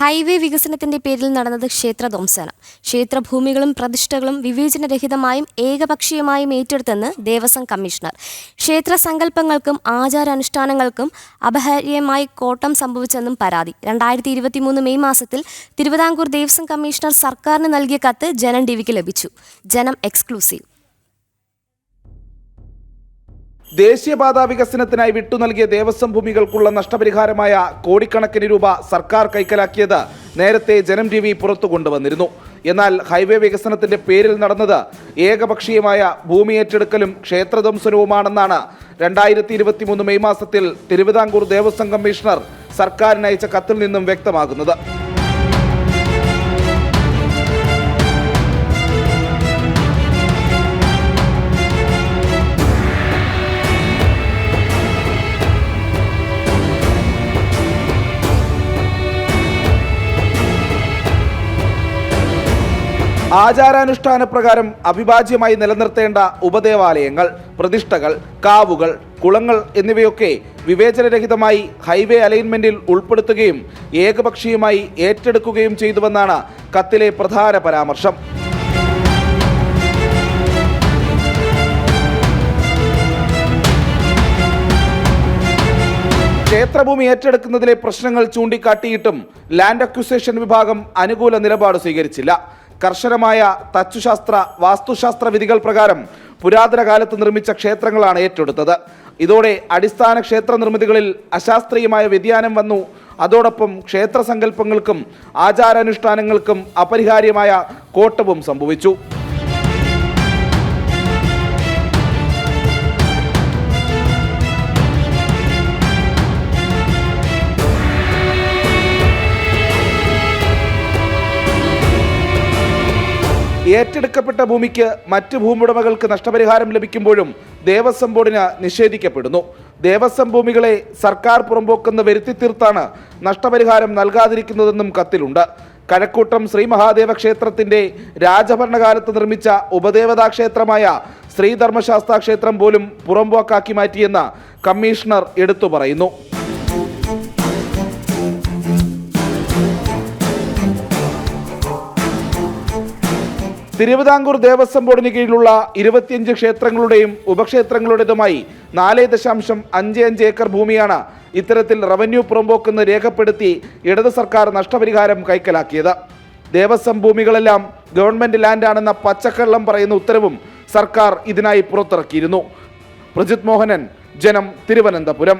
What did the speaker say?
Highway വികസനത്തിന്റെ പേരിൽ നടന്നത് ക്ഷേത്രധ്വംസനം ക്ഷേത്രഭൂമികളും പ്രതിഷ്ഠകളും വിവേചനരഹിതമായും ഏകപക്ഷീയമായും ഏറ്റെടുത്തെന്ന് ദേവസ്വം കമ്മീഷണർ. ക്ഷേത്ര സങ്കല്പങ്ങൾക്കും ആചാരാനുഷ്ഠാനങ്ങൾക്കും അപഹാര്യമായി കോട്ടം സംഭവിച്ചെന്നും പരാതി. രണ്ടായിരത്തി ഇരുപത്തിമൂന്ന് മെയ് മാസത്തിൽ തിരുവിതാംകൂർ ദേവസ്വം കമ്മീഷണർ സർക്കാരിന് നൽകിയ കത്ത് ജനം ടിവിക്ക് ലഭിച്ചു. ജനം എക്സ്ക്ലൂസീവ്. ദേശീയപാതാ വികസനത്തിനായി വിട്ടു നൽകിയ ദേവസ്വം ഭൂമികൾക്കുള്ള നഷ്ടപരിഹാരമായ കോടിക്കണക്കിന് രൂപ സർക്കാർ കൈക്കലാക്കിയത് നേരത്തെ ജനം ടി വി പുറത്തു കൊണ്ടുവന്നിരുന്നു. എന്നാൽ ഹൈവേ വികസനത്തിന്റെ പേരിൽ നടന്നത് ഏകപക്ഷീയമായ ഭൂമി ഏറ്റെടുക്കലും ക്ഷേത്രധ്വംസനവുമാണെന്നാണ് രണ്ടായിരത്തി ഇരുപത്തി മൂന്ന് മെയ് മാസത്തിൽ തിരുവിതാംകൂർ ദേവസ്വം കമ്മീഷണർ സർക്കാരിന് അയച്ച കത്തിൽ നിന്നും വ്യക്തമാകുന്നത്. ആചാരാനുഷ്ഠാന പ്രകാരം അഭിഭാജ്യമായി നിലനിർത്തേണ്ട ഉപദേവാലയങ്ങൾ പ്രതിഷ്ഠകൾ കാവുകൾ കുളങ്ങൾ എന്നിവയൊക്കെ വിവേചനരഹിതമായി ഹൈവേ അലൈൻമെന്റിൽ ഉൾപ്പെടുത്തുകയും ഏകപക്ഷീയമായി ഏറ്റെടുക്കുകയും ചെയ്തുവെന്നാണ് കത്തിലെ പ്രധാന പരാമർശം. ക്ഷേത്രഭൂമി ഏറ്റെടുക്കുന്നതിലെ പ്രശ്നങ്ങൾ ചൂണ്ടിക്കാട്ടിയിട്ടും ലാൻഡ് അക്വിസേഷൻ വിഭാഗം അനുകൂല നിലപാട് സ്വീകരിച്ചില്ല. കർശനമായ തച്ചുശാസ്ത്ര വാസ്തുശാസ്ത്ര വിധികൾ പ്രകാരം പുരാതന കാലത്ത് നിർമ്മിച്ച ക്ഷേത്രങ്ങളാണ് ഏറ്റെടുത്തത്. ഇതോടെ അടിസ്ഥാന ക്ഷേത്ര നിർമ്മിതികളിൽ അശാസ്ത്രീയമായ വ്യതിയാനം വന്നു. അതോടൊപ്പം ക്ഷേത്ര സങ്കല്പങ്ങൾക്കും ആചാരാനുഷ്ഠാനങ്ങൾക്കും അപരിഹാര്യമായ കോട്ടവും സംഭവിച്ചു. ഏറ്റെടുക്കപ്പെട്ട ഭൂമിക്ക് മറ്റ് ഭൂമുടമകൾക്ക് നഷ്ടപരിഹാരം ലഭിക്കുമ്പോഴും ദേവസ്വം ബോർഡിന് നിഷേധിക്കപ്പെടുന്നു. ദേവസ്വം ഭൂമികളെ സർക്കാർ പുറമ്പോക്കെന്ന് വരുത്തി തീർത്താണ് നഷ്ടപരിഹാരം നൽകാതിരിക്കുന്നതെന്നും കത്തിലുണ്ട്. കഴക്കൂട്ടം ശ്രീ മഹാദേവ ക്ഷേത്രത്തിന്റെ രാജഭരണകാലത്ത് നിർമ്മിച്ച ഉപദേവതാ ക്ഷേത്രമായ ശ്രീധർമ്മശാസ്താ ക്ഷേത്രം പോലും പുറമ്പോക്കാക്കി മാറ്റിയെന്ന് കമ്മീഷണർ എടുത്തു പറയുന്നു. തിരുവിതാംകൂർ ദേവസ്വം ബോർഡിന് കീഴിലുള്ള ഇരുപത്തിയഞ്ച് ക്ഷേത്രങ്ങളുടെയും ഉപക്ഷേത്രങ്ങളുടേതുമായി നാല് ദശാംശം അഞ്ച് അഞ്ച് ഏക്കർ ഭൂമിയാണ് ഇത്തരത്തിൽ റവന്യൂ പുറമ്പോക്കെന്ന് രേഖപ്പെടുത്തി ഇടത് സർക്കാർ നഷ്ടപരിഹാരം കൈക്കലാക്കിയത്. ദേവസ്വം ഭൂമികളെല്ലാം ഗവൺമെന്റ് ലാൻഡാണെന്ന പച്ചക്കള്ളം പറയുന്ന ഉത്തരവും സർക്കാർ ഇതിനായി പുറത്തിറക്കിയിരുന്നു. പ്രജിത് മോഹനൻ ജനം തിരുവനന്തപുരം.